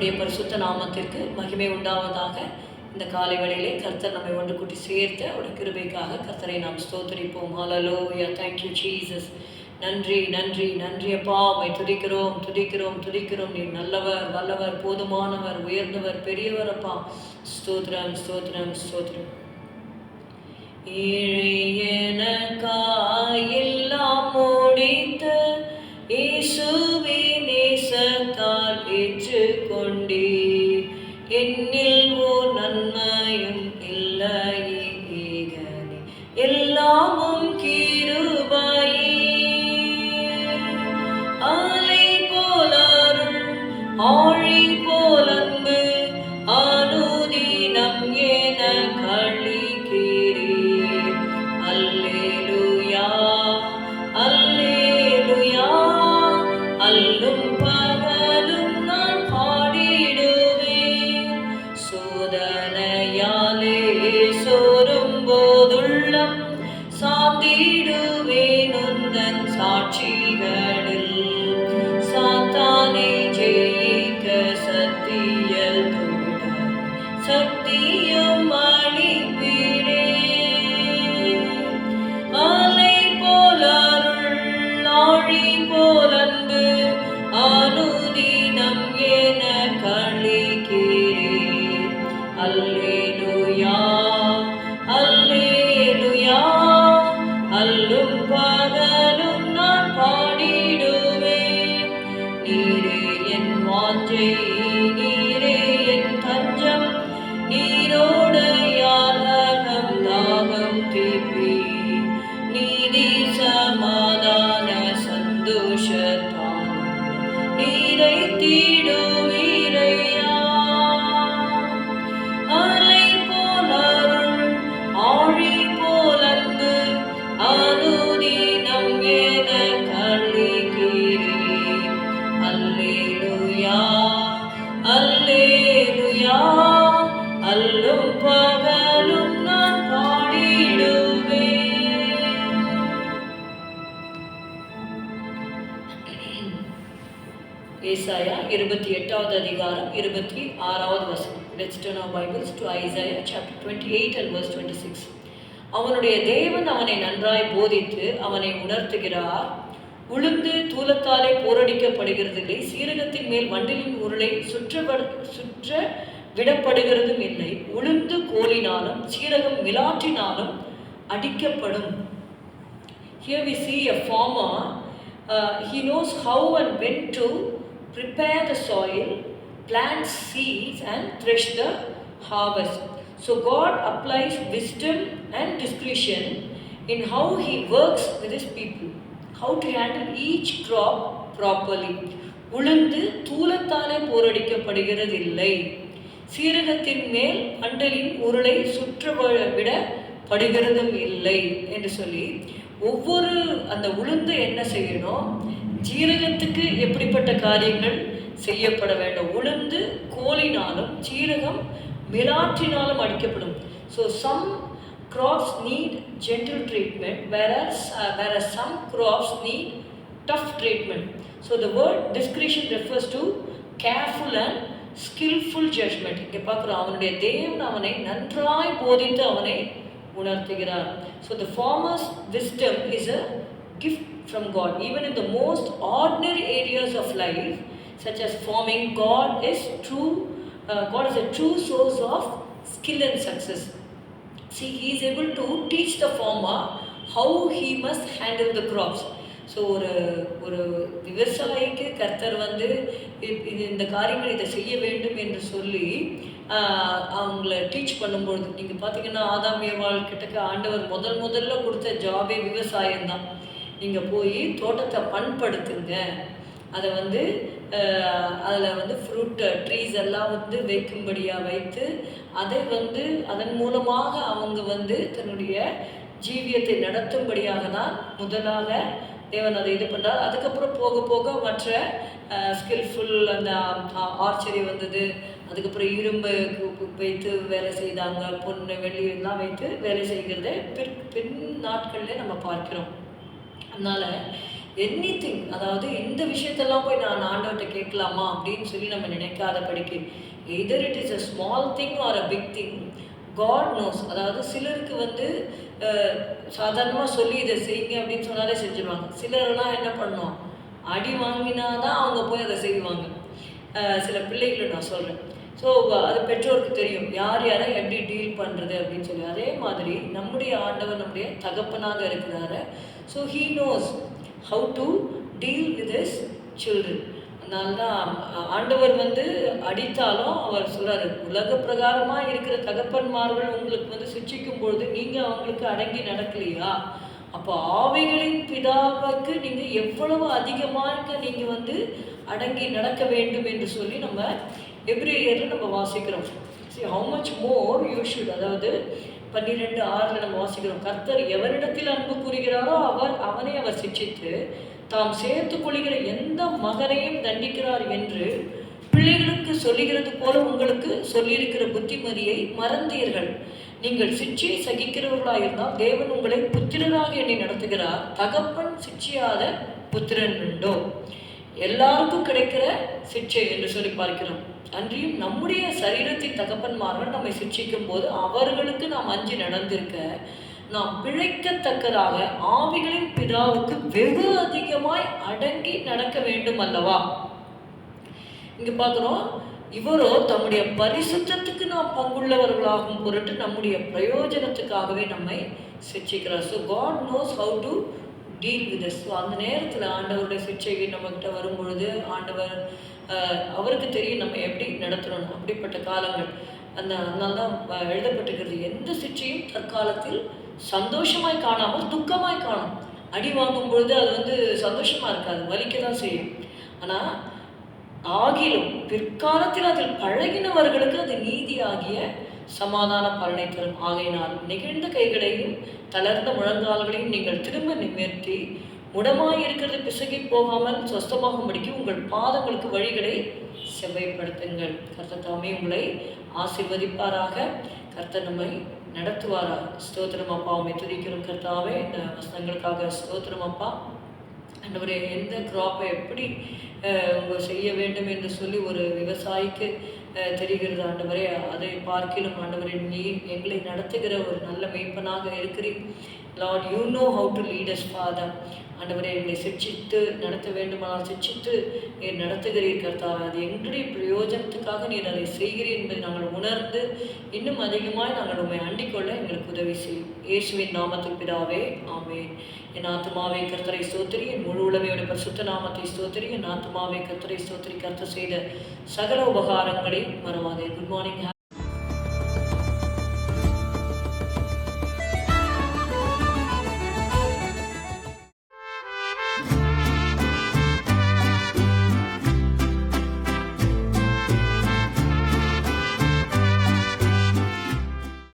கர்த்தருடைய பரிசுத்த நாமத்திற்கு மகிமை உண்டாவதாக இந்த காலை வேளையிலே கர்த்தர் நம்மை ஒன்று கூட்டி சேர்த்து அவருடைய கிருபைக்காக கர்த்தரை நாம் ஸ்தோத்தரிப்போம். ஹலலோ யா தேங்க்யூ ஜீசஸ் நன்றி நன்றி நன்றி அப்பா. உம்மை துதிக்கிறோம் துதிக்கிறோம் துதிக்கிறோம். நீ நல்லவர் வல்லவர் போதுமானவர் உயர்ந்தவர் பெரியவர் அப்பா. ஸ்தோத்ரம் ஸ்தோத்ரம் ஸ்தோத்ரம் ஏழையே el சாட்சிகள் நீரை தீடுவே ஏசாயா இருபத்தி எட்டாவது அதிகாரம் இருபத்தி ஆறாவது வசனம். Let's turn our Bibles to Isaiah chapter twenty eight and verse twenty six அவனுடைய தேவன் அவனை நன்றாய் போதித்து அவனை உணர்த்துகிறார். உளுந்து தூலத்தாலே போரடிக்கப்படுகிறதில்லை சீரகத்தின் மேல் வண்டிலின் உருளை சுற்றப்பட சுற்ற விடப்படுகிறதும் இல்லை. உளுந்து கோலினாலும் சீரகம் விளாற்றினாலும் அடிக்கப்படும். Here we see a farmer, uh, he knows how and when to prepare the soil, plant seeds, and thresh the harvest. So, God applies wisdom and discretion in how He works with His people, how to handle each crop properly. உளுந்து தூலத்தாலே போரடிக்கப்படுகிறது இல்லை சீரகத்தின் மேல் பண்டலின் உருளை சுற்ற விட படுகிறதும் இல்லை என்று சொல்லி ஒவ்வொரு அந்த உளுந்து என்ன செய்யணும் ஜீரகத்துக்கு எப்படிப்பட்ட காரியங்கள் செய்யப்பட வேண்டும் உளுந்து கோலினாலும் சீரகம் மிலாற்றினாலும் அடிக்கப்படும் so some crops need gentle treatment whereas uh, whereas some crops need tough treatment so the word discretion refers to careful and skillful judgment இங்கே பார்க்குறோம் அவனுடைய தேவன் அவனை நன்றாய் போதித்து அவனை உணர்த்துகிறார் so the farmer's wisdom is a gift from God even in the most ordinary areas of life such as forming, God is true uh, God is a true source of skill and success See, he is able to teach the farmer how he must handle the crops. So ஒரு ஒரு விவசாயிக்கு கர்த்தர் வந்து இது இந்த காரியங்கள் இதை செய்ய வேண்டும் என்று சொல்லி அவங்கள டீச் பண்ணும்பொழுது நீங்கள் பார்த்தீங்கன்னா ஆதாம் ஏவாள் கிட்டக்க ஆண்டவர் முதல் முதல்ல கொடுத்த ஜாபே விவசாயம்தான் நீங்கள் போய் தோட்டத்தை பண்படுத்துங்க. அதை வந்து அதில் வந்து ஃப்ரூட்டு ட்ரீஸ் எல்லாம் வந்து வைக்கும்படியாக வைத்து அதை வந்து அதன் மூலமாக அவங்க வந்து தன்னுடைய ஜீவியத்தை நடத்தும்படியாக தான் முதலாக தேவன் அதை இது பண்ணுறார் அதுக்கப்புறம் போக போக மற்ற ஸ்கில்ஃபுல் அந்த ஆர்ச்சரி வந்தது. அதுக்கப்புறம் இரும்பு வைத்து வேலை செய்தாங்க. பொண்ணு வெள்ளி எல்லாம் வைத்து வேலை செய்கிறத பின் பின் நாட்களில் நம்ம பார்க்கிறோம். அதனால் எனி திங் அதாவது இந்த விஷயத்தெல்லாம் போய் நான் ஆண்டவர்கிட்ட கேட்கலாமா அப்படின்னு சொல்லி நம்ம நினைக்காத படிக்க either it is a small thing or a big thing God knows அதாவது சிலருக்கு வந்து சாதாரணமாக சொல்லி இதை செய்யுங்க அப்படின்னு சொன்னாலே செஞ்சுருவாங்க. சிலரெல்லாம் என்ன பண்ணோம்? அடி வாங்கினா தான் அவங்க போய் அதை செய்வாங்க. சில பிள்ளைகளை நான் சொல்கிறேன் ஸோ அது பெற்றோருக்கு தெரியும். யார் யாரை எப்படி டீல் பண்ணுறது அப்படின்னு சொல்லி. அதே மாதிரி நம்முடைய ஆண்டவர் நம்முடைய தகப்பனாக இருக்கிறாரு. So he knows how to deal with his children அதனால தான் ஆண்டவர் வந்து அடித்தாலும் அவர் சொல்கிறாரு உலக பிரகாரமாக இருக்கிற தகப்பன்மார்கள் உங்களுக்கு வந்து சிக்ஷிக்கும் பொழுது நீங்கள் அவங்களுக்கு அடங்கி நடக்கலையா? அப்போ ஆவைகளின் பிதாவுக்கு நீங்கள் எவ்வளவு அதிகமாக நீங்கள் வந்து அடங்கி நடக்க வேண்டும் என்று சொல்லி நம்ம எவ்ரியியரில் நம்ம வாசிக்கிறோம். See how much more you அதாவது பன்னிரெண்டு ஆறில் நம்ம வாசிக்கிறோம். கர்த்தர் எவரிடத்தில் அன்பு கூறுகிறாரோ அவர் அவனை அவர் சிச்சித்து தாம் சேர்த்து கொள்கிற எந்த மகனையும் தண்டிக்கிறார் என்று பிள்ளைகளுக்கு சொல்லுகிறது போல உங்களுக்கு சொல்லியிருக்கிற புத்திமதியை மறந்தீர்கள். நீங்கள் சிட்சியை சகிக்கிறவர்களாயிருந்தால் தேவன் உங்களை புத்திரராக எண்ணி நடத்துகிறார். தகப்பன் சிச்சியாத புத்திரன் உண்டோ? எல்லாருக்கும் கிடைக்கிற சிக்ஷை என்று சொல்லி பார்க்கிறோம். அன்றியும் நம்முடைய சரீரத்தின் தகப்பன்மார்கள் நம்மை சிக்ஷிக்கும் போது அவர்களுக்கு நாம் அஞ்சி நடந்திருக்க நாம் பிழைக்கத்தக்கதாக ஆவிகளின் பிதாவுக்கு வெகு அதிகமாய் அடங்கி நடக்க வேண்டும் அல்லவா? இங்க பார்க்குறோம் இவரோ தம்முடைய பரிசுத்தத்துக்கு நாம் பங்குள்ளவர்களாகும் பொருட்டு நம்முடைய பிரயோஜனத்துக்காகவே நம்மை சிக்ஷிக்கிறார். So God knows how to deal with so அந்த நேரத்தில் ஆண்டவருடைய சிக்ஷைக்கு நம்மக்கிட்ட வரும்பொழுது ஆண்டவர் அவருக்கு தெரியும் நம்ம எப்படி நடத்தணும் அப்படிப்பட்ட காலங்கள். அந்த அதனால தான் எழுதப்பட்டிருக்கிறது எந்த சிக்ஷையும் தற்காலத்தில் சந்தோஷமாய் காணாமல் துக்கமாய் காணும். அடி வாங்கும் பொழுது அது வந்து சந்தோஷமாக இருக்காது வலிக்க தான் செய்யும். ஆனால் ஆகிலும் பிற்காலத்தில் அதில் பழகினவர்களுக்கு அது நீதியாகிய சமாதான பலனை தரும். ஆகையினால் நெகிழ்ந்த கைகளையும் தளர்ந்த முழங்கால்களையும் நீங்கள் திரும்ப நிமிர்த்தி முடமாயிருக்கிறது பிசகி போகாமல் சொஸ்தமாகும்படிக்கு உங்கள் பாதங்களுக்கு வழிகளை செவ்வைப்படுத்துங்கள் கர்த்தர் தாமே உங்களை ஆசீர்வதிப்பாராக. கர்த்த நம்மை நடத்துவாராக ஸ்தோத்திரம் அப்பா உண்மை துதிக்கிறோம். கர்த்தாவே இந்த வசனங்களுக்காக ஸ்தோத்திரம் அப்பா. ஆண்டவரே எந்த க்ராப்பை எப்படி உங்க செய்ய வேண்டும் என்று சொல்லி ஒரு விவசாயிக்கு தெரிகிறது. ஆண்டவரே அதை பார்க்கிலும் ஆண்டவரே நீர் எங்களை நடத்துகிற ஒரு நல்ல மெய்ப்பனாக இருக்கிறீர். Lord you know how to lead us father ஆண்டவரே எங்களை சிக்ஷித்து நடத்த வேண்டுமானால் சிக்ஷித்து நீர் நடத்துகிறீர் கர்த்தாவே. அது எங்களுடைய பிரயோஜனத்துக்காக நீர் அதை செய்கிறீர் என்பதை நாங்கள் உணர்ந்து இன்னும் அதிகமாய் நாங்கள் உண்மை அண்டிக்கொள்ள எங்களுக்கு உதவி செய்யும். இயேசுவின் நாமத்தில் பிதாவே ஆமேன். என் ஆத்துமாவே கர்த்தரை சோத்திரி என் முழு உளமையோட பரிசுத்த நாமத்தை சோத்திரி என் ஆத்துமாவே கர்த்தரை சோத்திரி கர்த்த செய்த சகல உபகாரங்களை மறவாதே குட் மார்னிங்